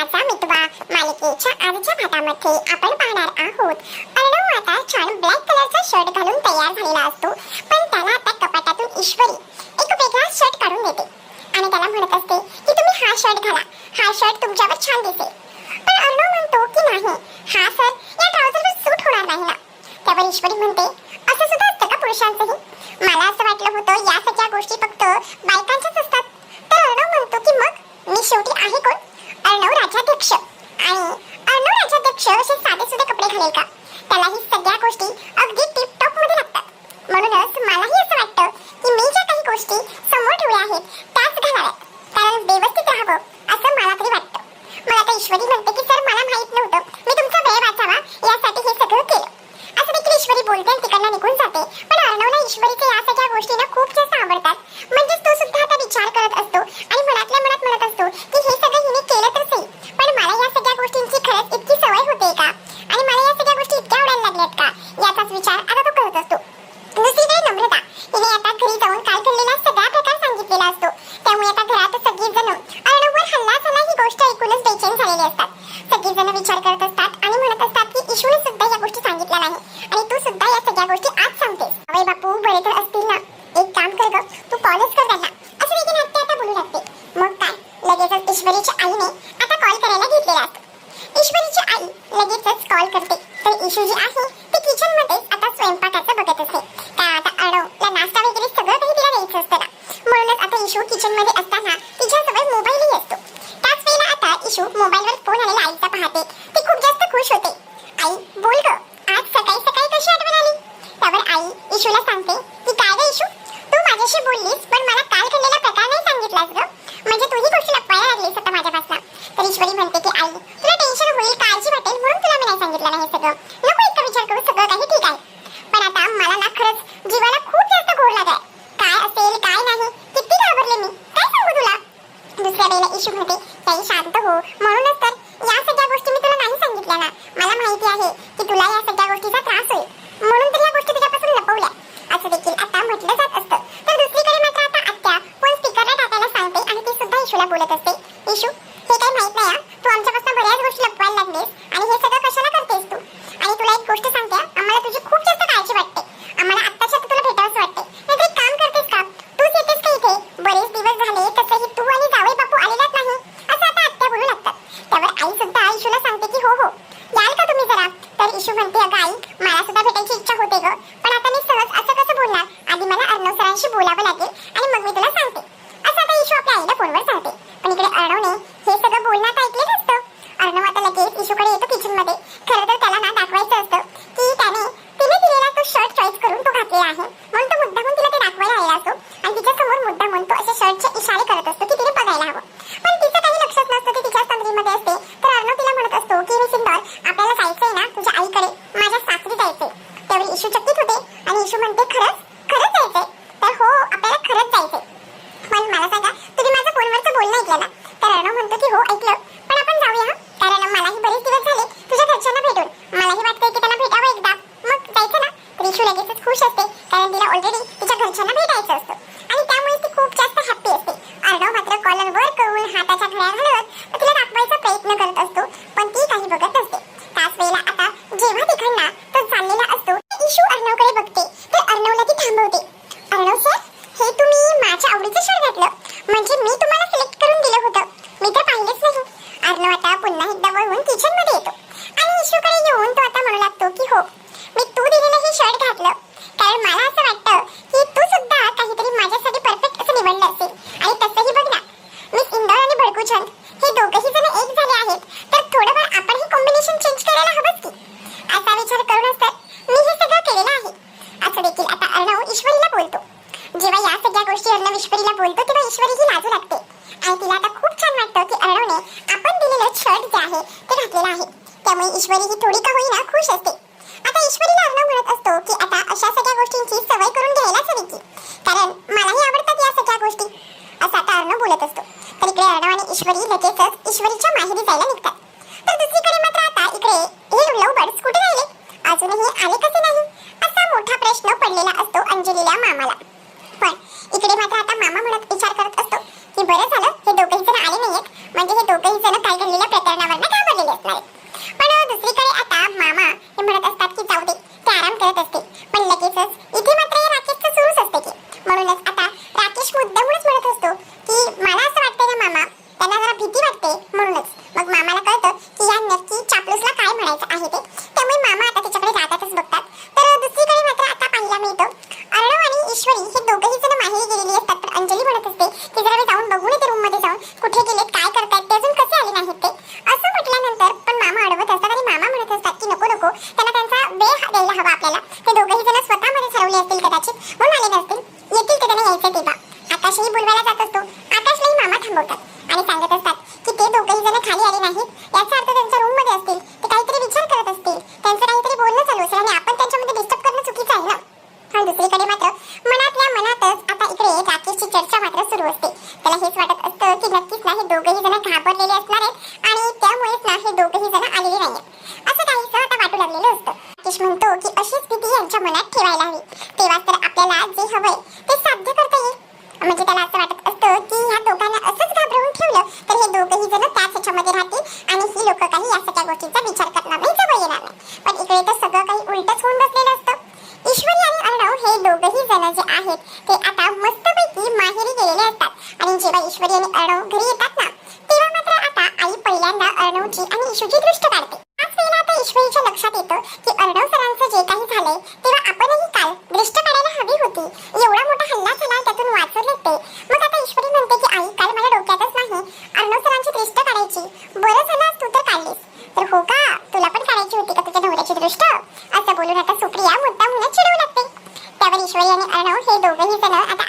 माझा मितवा मालिकेच्या आजच्या भागामध्ये आपण पाहणार आहोत. अर्णव आता छान ब्लॅक कलरचा शर्ट घालून तयार झालेला असतो पण त्याला आता कपाटातून ईश्वरी एक वेगळा शर्ट काढून देते. आणि त्याला म्हणत असते की तुम्ही हा शर्ट घाला. हा शर्ट तुमच्यावर छान दिसेल. पण अर्णव म्हणतो की नाही हा सर या ट्राउझरवर सूट होणार नाही ना. त्यावर ईश्वरी म्हणते असं सुद्धा असतं का पुरुषांचंही? मला असं वाटलं होतं या सगळ्या गोष्टी फक्त बायकांच्याच असतात. तर अर्णव म्हणतो की मग मी शेवटी आहे कोण? अर्णव राज्याध्यक्ष आणि अर्णव राज्याध्यक्ष असे साधे सुधे कपडे घालेल का? त्यालाही सगळ्या गोष्टी अगदी टिप टॉपमध्ये लागतात. म्हणूनच मलाही असं वाटतं की मी ज्या काही गोष्टी समोर ठेवल्या आहेत त्याच घालाव्यात. कारण व्यवस्थित राहावं असं मला तरी वाटतं. मला तर ईश्वरी म्हणते Áo. भूषण हे दोघही जण एक झाले आहेत. लगेचच ईश्वरीच्या माहेरी जायला निघतात. तर दुसरीकडे मात्र आता इकडे हे लव बर्ड्स कुठे राहिले. अजूनही आले कसे नाही? असा मोठा प्रश्न पडलेला असतो अंजलीला मामाला. पण इकडे मात्र आता मामा म्हणत विचार करत असतो की बरं झालं हे दोघेही जण आले नाहीयेत. म्हणजे हे दोघेही जण काय घडलेल्या प्रकरणावर घाबरलेले असणार आहेत. आहेत. ते आता मस्तपैकी माहेरी गेलेले असतात. आणि जेव्हा ईश्वरी आणि अर्णव घरी येतात ना तेव्हा मात्र आता आई पहिल्यांदा अर्णवची आणि ईशूची दृष्ट काढते. वेळेला आता ईश्वरीच्या लक्षात येतं की अर्णव सरांचं जे काही झालंय तेव्हा आपणही काल दृष्ट काढायला हवी होती. एवढा मोठा हल्ला झाला त्यातून वाचवले ते मग आता ईश्वरी म्हणते की आई काल मला डोक्यातच नाही अर्णव सरांची दृष्ट काढायची. बरं झालं तू तर काढलीस. तर हो का? तुला पण काढायची होती का तुझ्या नवऱ्याची दृष्ट? असं बोलून आता सुप्रिया मुद्दा ಐಶ್ವರ್ಯನೇ ಅರಣವು ಹೇದು ವಹಿಸಲು ಅದ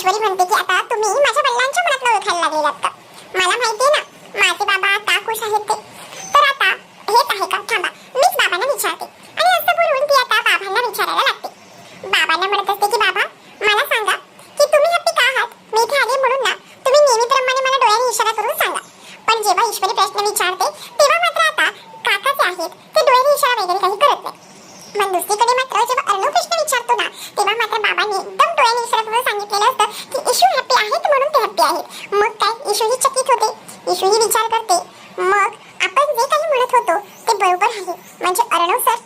ईश्वरी म्हणते की आता तुम्ही माझ्या वडिलांच्या मनातलं ओळखायला लागलेलात. मला माहिती आहे ना माझे बाबा आता खुश आहेत ते सोपी आहेत मग काय? इशूही चकित होते. इशूही विचार करते मग आपण जे काही म्हणत होतो ते बरोबर आहे. म्हणजे अर्णव सर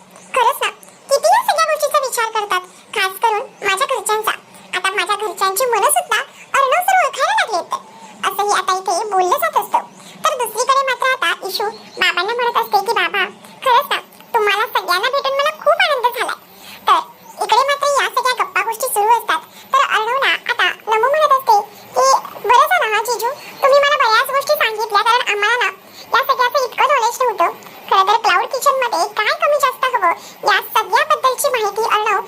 जिजू तुम्ही मला बऱ्याच गोष्टी सांगितल्या कारण आम्हाला ना या सगळ्याचं इतकं नॉलेज नव्हतं. खरं तर क्लाउड किचनमध्ये काय कमी जास्त हवं या सगळ्याबद्दलची माहिती अर्णव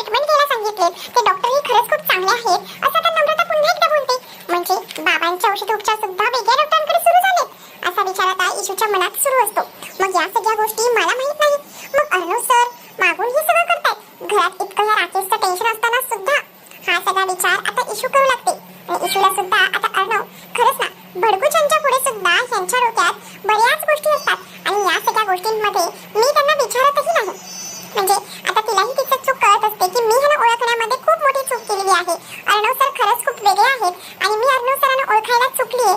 ट्रीटमेंट घ्यायला सांगितले. ते डॉक्टरही खरंच खूप चांगले आहेत. असं तर नम्रता पुन्हा एकदा बोलते. म्हणजे बाबांचे औषधोपचार सुद्धा वेगळ्या डॉक्टरांकडे सुरू झाले असा विचार आता इशूच्या मनात सुरू असतो. मग या सगळ्या गोष्टी मला माहीत नाही. मग अर्णव सर मागून हे सगळं करतात घरात इतकं या राकेशचं टेन्शन असताना सुद्धा हा सगळा विचार आता इशू करू लागते. आहे. अर्णव सर खरंच खूप वेगळे आहेत आणि मी अर्णव सरांना ओळखायला चुकली आहे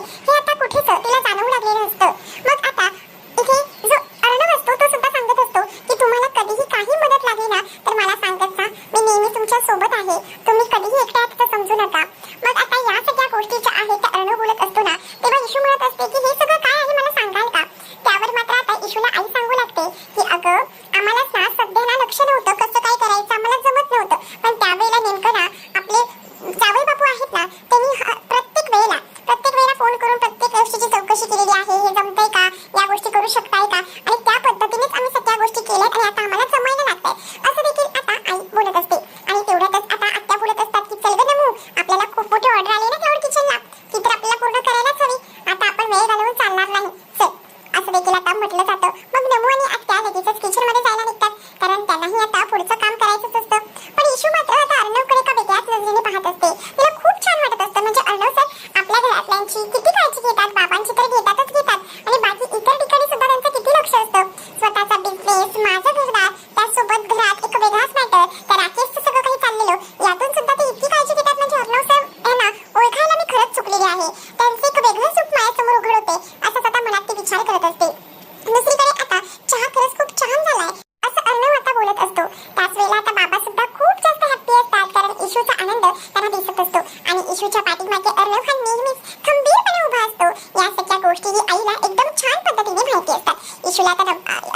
நன்றி கிட்டி காய்ச்சிக்கு ஏதாவது பாபா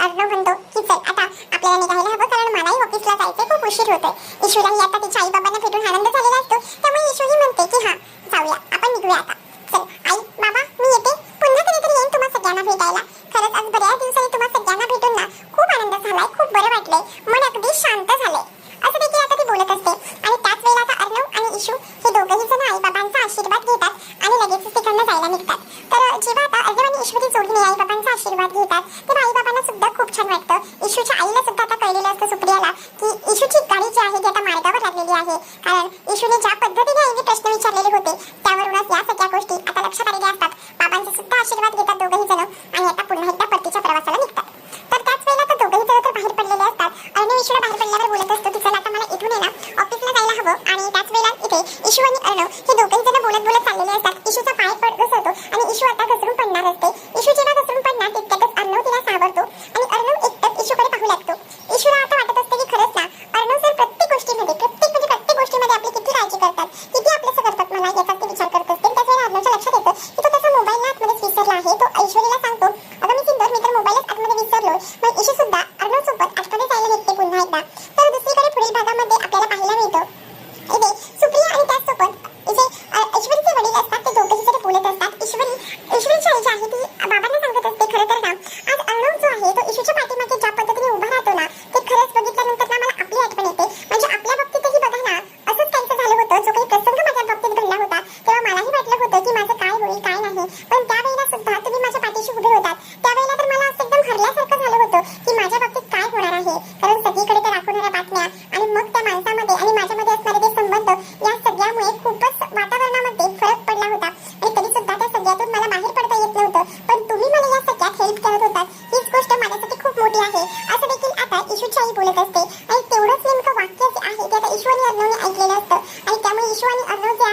आर्णव म्हणतो की चल आता आपल्याला निघायला हवं कारण मलाही ऑफिसला जायचंय खूप उशीर होतोय. इशूलाही आता तिच्या आई बाबांना भेटून आनंद झालेला असतो त्यामुळे इशूही म्हणते की हा जाऊया आपण निघूया आता. चल आई बाबा मी येते. पुन्हा कधीतरी येईन तुम्हा सगळ्यांना भेटायला. खरंच आज बऱ्याच दिवसांनी तुम्हा सगळ्यांना भेटून ना खूप आनंद झालाय खूप बरं वाटलंय. मन अगदी शांत झालंय. असं देखील आता ती बोलत असते. आणि त्याच वेळेला आता अर्णव आणि इशू हे दोघंही जण आई बाबांचा आशीर्वाद घेतात आणि लगेचच तिकडनं जायला निघतात. तर जेव्हा आता अर्णव आणि ईश्वरी जोडीने आई बाबांचा आशीर्वाद घेतात तेव्हा आई सुद्धा खूप छान वाटतं. असते. आणि तेवढंच नेमकं वाक्य आहे ते आता ईश्वरी अर्णवने ऐकलेलं असतं. आणि त्यामुळे ईश्वरी अर्णव जे